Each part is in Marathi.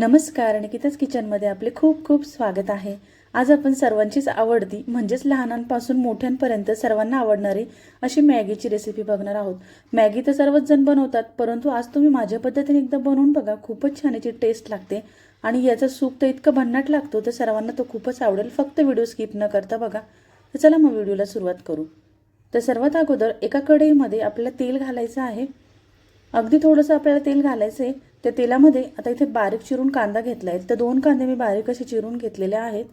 नमस्कार निकिताच किचनमध्ये आपले खूप खूप स्वागत आहे. आज आपण सर्वांचीच आवडती म्हणजेच लहानांपासून मोठ्यांपर्यंत सर्वांना आवडणारी अशी मॅगीची रेसिपी बघणार आहोत. मॅगी तर सर्वच जण बनवतात परंतु आज तुम्ही माझ्या पद्धतीने एकदा बनवून बघा खूपच छान याची टेस्ट लागते. आणि याचा सूप तर इतकं भन्नाट लागतो तर सर्वांना तो खूपच आवडेल. फक्त व्हिडिओ स्किप न करता बघा. तर चला मग व्हिडिओला सुरुवात करू. तर सर्वात अगोदर एका कढईमध्ये आपल्याला तेल घालायचं आहे. अगदी थोडंसं आपल्याला तेल घालायचं आहे त्या तेलामध्ये आता इथे बारीक चिरून कांदा घेतला आहे तर दोन कांदे मी बारीक असे चिरून घेतलेले आहेत.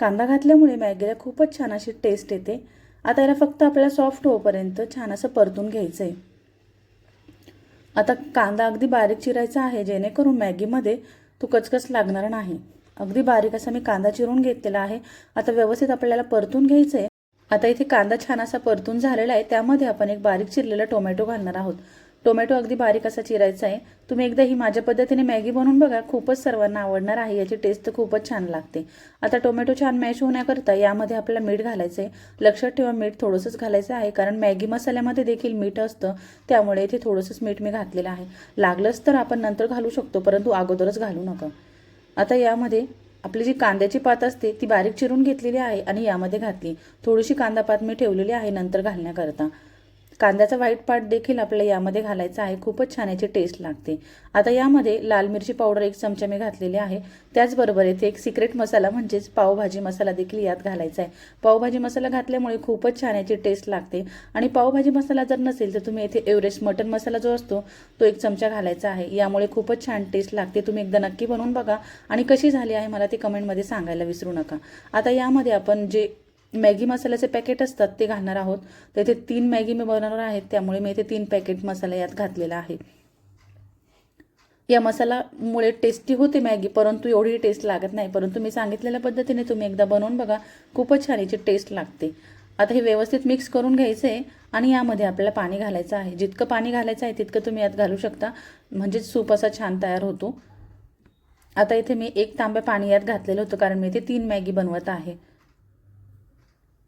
कांदा घातल्यामुळे मॅगीला खूपच छान अशी टेस्ट येते. आता याला फक्त आपल्याला सॉफ्ट होईपर्यंत छान असं परतून घ्यायचं आहे आता कांदा अगदी बारीक चिरायचा आहे जेणेकरून मॅगीमध्ये तो कचकच लागणार नाही. अगदी बारीक असा मी कांदा चिरून घेतलेला आहे. आता व्यवस्थित आपल्याला परतून घ्यायचं आहे आता इथे कांदा छान असा परतून झालेला आहे. त्यामध्ये आपण एक बारीक चिरलेला टोमॅटो घालणार आहोत. टोमॅटो अगदी बारीक असा चिरायचा आहे. तुम्ही एकदा ही माझ्या पद्धतीने मॅगी बनवून बघा खूपच सर्वांना आवडणार आहे. याची टेस्ट तर खूपच छान लागते. आता टोमॅटो छान मॅश होण्याकरता यामध्ये आपल्याला मीठ घालायचं आहे लक्षात ठेवा मीठ थोडंसंच घालायचं आहे. कारण मॅगी मसाल्यामध्ये देखील मीठ असतं. त्यामुळे इथे थोडंसंच मीठ मी घातलेलं आहे. लागलंच तर आपण नंतर घालू शकतो परंतु अगोदरच घालू नका. आता यामध्ये आपली जी कांद्याची पात असते ती बारीक चिरून घेतलेली आहे आणि यामध्ये घातली. थोडीशी कांदा पात मी ठेवलेली आहे नंतर घालण्याकरता. कांद्याचा व्हाईट पार्ट देखील आपल्याला यामध्ये घालायचा आहे. खूपच छान याची टेस्ट लागते. आता यामध्ये लाल मिरची पावडर एक चमचा मी घातलेली आहे. त्याचबरोबर येथे एक सिक्रेट मसाला म्हणजेच पावभाजी मसाला देखील यात घालायचा आहे. पावभाजी मसाला घातल्यामुळे खूपच छान याची टेस्ट लागते. आणि पावभाजी मसाला जर नसेल तर तुम्ही येथे एव्हरेस्ट मटन मसाला जो असतो तो एक चमचा घालायचा आहे. यामुळे खूपच छान टेस्ट लागते. तुम्ही एकदा नक्की बनवून बघा. आणि कशी झाली आहे मला ती कमेंटमध्ये सांगायला विसरू नका. आता यामध्ये आपण जे मॅगी मसाल्याचे पॅकेट असतात ते घालणार आहोत. तर इथे तीन मॅगी मी बनवणार आहेत त्यामुळे मी इथे तीन पॅकेट मसाला यात घातलेला आहे. या मसालामुळे टेस्टी होते मॅगी परंतु एवढी टेस्ट लागत नाही. परंतु मी सांगितलेल्या पद्धतीने तुम्ही एकदा बनवून बघा खूपच छान याची टेस्ट लागते. आता हे व्यवस्थित मिक्स करून घ्यायचं आहे आणि यामध्ये आपल्याला पाणी घालायचं आहे. जितकं पाणी घालायचं आहे तितकं तुम्ही यात घालू शकता. म्हणजेच सूप असा छान तयार होतो. आता इथे मी एक तांब्या पाणी यात घातलेलं होतं कारण मी इथे तीन मॅगी बनवत आहे.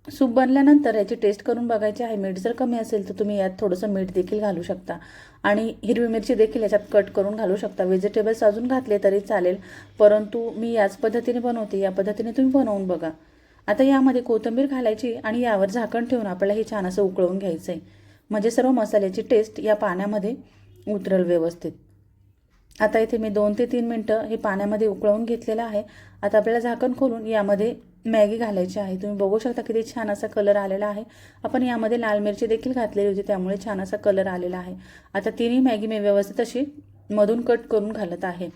सूप बनल्यानंतर याची टेस्ट करून बघायची आहे. मीठ जर कमी असेल तर तुम्ही यात थोडंसं मीठ देखील घालू शकता. आणि हिरवी मिरची देखील याच्यात कट करून घालू शकता. व्हेजिटेबल्स अजून घातले तरी चालेल परंतु मी याच पद्धतीने बनवते. या पद्धतीने तुम्ही बनवून बघा. आता यामध्ये कोथिंबीर घालायची आणि यावर झाकण ठेवून आपल्याला हे छान असं उकळवून घ्यायचं आहे म्हणजे सर्व मसाल्याची टेस्ट या पाण्यामध्ये उतरल व्यवस्थित. आता इथे मी दोन ते तीन मिनटं हे पाण्यामध्ये उकळवून घेतलेलं आहे. आता आपल्याला झाकण खोलून यामध्ये मॅगी घालायची आहे. तुम्ही बघू शकता किती छान असा कलर आलेला आहे. आपण यामध्ये लाल मिरची देखील घातलेली होती त्यामुळे छान असा कलर आलेला आहे. आता तिन्ही मॅगी मी व्यवस्थित अशी मधून कट करून घालत आहे.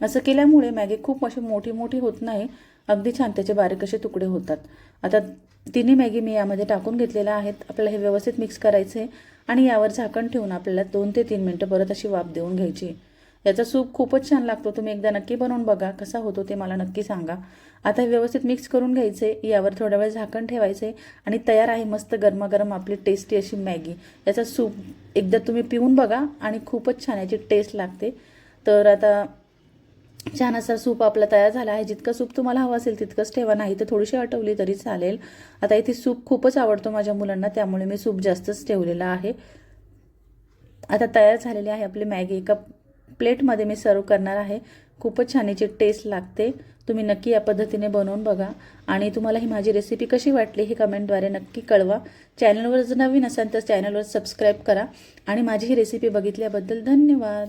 असं केल्यामुळे मॅगी खूप अशी मोठी मोठी होत नाही. अगदी छान त्याचे बारीक असे तुकडे होतात. आता तिन्ही मॅगी मी यामध्ये टाकून घेतलेल्या आहेत. आपल्याला हे व्यवस्थित मिक्स करायचं आहे आणि यावर झाकण ठेवून आपल्याला दोन ते तीन मिनटं परत अशी वाफ देऊन घ्यायची आहे. याचा सूप खूपच छान लागतो. तुम्ही एकदा नक्की बनवून बघा. कसा होतो ते मला नक्की सांगा. आता व्यवस्थित मिक्स करून घ्यायचे. यावर थोडा वेळ झाकण ठेवायचे. आणि तयार आहे मस्त गरमागरम आपली टेस्टी अशी मॅगी. याचा सूप एकदा तुम्ही पिऊन बघा आणि खूपच छान याची टेस्ट लागते. तर आता छान असा सूप आपला तयार झाला आहे. जितकं सूप तुम्हाला हवं असेल तितकंच ठेवा. नाही तर थोडीशी आटवली तरी चालेल. आता इथे सूप खूपच आवडतो माझ्या मुलांना. त्यामुळे मी सूप जास्तच ठेवलेला आहे. आता तयार झालेली आहे आपली मॅगी. एका प्लेटमध्ये मी सर्व करणार आहे. खूपच छान याची टेस्ट लागते. तुम्ही नक्की या पद्धतीने बनवून बघा. आणि तुम्हाला ही माझी रेसिपी कशी वाटली हे कमेंटद्वारे नक्की कळवा. चॅनलवर जर नवीन असाल तर चॅनलवर सबस्क्राईब करा. आणि माझी ही रेसिपी बघितल्याबद्दल धन्यवाद.